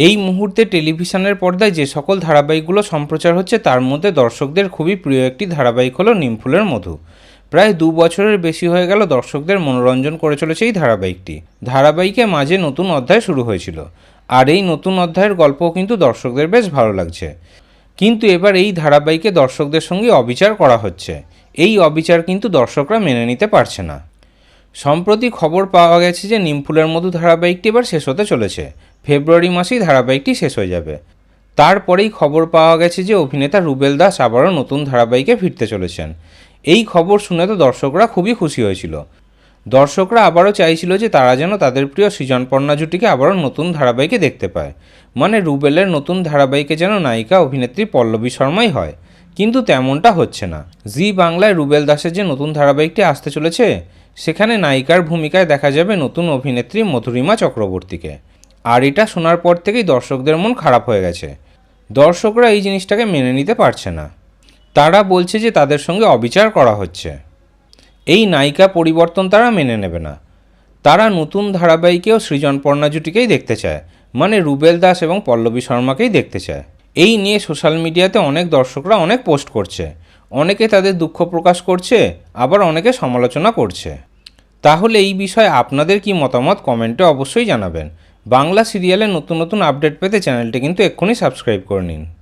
এই মুহূর্তে টেলিভিশনের পর্দায় যে সকল ধারাবাহিকগুলো সম্প্রচার হচ্ছে, তার মধ্যে দর্শকদের খুবই প্রিয় একটি ধারাবাহিক হলো নিমফুলের মধু। প্রায় দু বছরের বেশি হয়ে গেল দর্শকদের মনোরঞ্জন করে চলেছে এই ধারাবাহিকটি। ধারাবাহিকে মাঝে নতুন অধ্যায় শুরু হয়েছিল। আর এই নতুন অধ্যায়ের গল্পও কিন্তু দর্শকদের বেশ ভালো লাগছে। কিন্তু এবার এই ধারাবাহিকে দর্শকদের সঙ্গে অবিচার করা হচ্ছে। এই অবিচার কিন্তু দর্শকরা মেনে নিতে পারছে না। সম্প্রতি খবর পাওয়া গেছে যে নিমফুলের মধু ধারাবাহিকটি এবার শেষ হতে চলেছে। ফেব্রুয়ারি মাসেই ধারাবাহিকটি শেষ হয়ে যাবে। তারপরেই খবর পাওয়া গেছে যে অভিনেতা রুবেল দাস আবারও নতুন ধারাবাহিকে ফিরতে চলেছেন। এই খবর শুনে তো দর্শকরা খুবই খুশি হয়েছিল। দর্শকরা আবারও চাইছিল যে তারা যেন তাদের প্রিয় সৃজনপর্ণা জুটিকে আবারও নতুন ধারাবাহিকে দেখতে পায়। মানে রুবেলের নতুন ধারাবাহিকে যেন নায়িকা অভিনেত্রী পল্লবী শর্মাই হয়। কিন্তু তেমনটা হচ্ছে না। জি বাংলায় রুবেল দাসের যে নতুন ধারাবাহিকটি আসতে চলেছে সেখানে নায়িকার ভূমিকায় দেখা যাবে নতুন অভিনেত্রী মধুরিমা চক্রবর্তীকে। আর এটা শোনার পর থেকেই দর্শকদের মন খারাপ হয়ে গেছে। দর্শকরা এই জিনিসটাকে মেনে নিতে পারছে না। তারা বলছে যে তাদের সঙ্গে অবিচার করা হচ্ছে। এই নায়িকা পরিবর্তন তারা মেনে নেবে না। তারা নতুন ধারাবাহিকেও সৃজনপর্ণা জুটিকেই দেখতে চায় মানে রুবেল দাস এবং পল্লবী শর্মাকেই দেখতে চায়। এই নিয়ে সোশ্যাল মিডিয়াতে অনেক দর্শকরা অনেক পোস্ট করছে। অনেকে তাদের দুঃখ প্রকাশ করছে, আবার অনেকে সমালোচনা করছে। তাহলে এই বিষয়ে আপনাদের কি মতামত কমেন্টে অবশ্যই জানাবেন। বাংলা সিরিয়ালে নতুন নতুন আপডেট পেতে চ্যানেলটি কিন্তু এক্ষুনি সাবস্ক্রাইব করে নিন।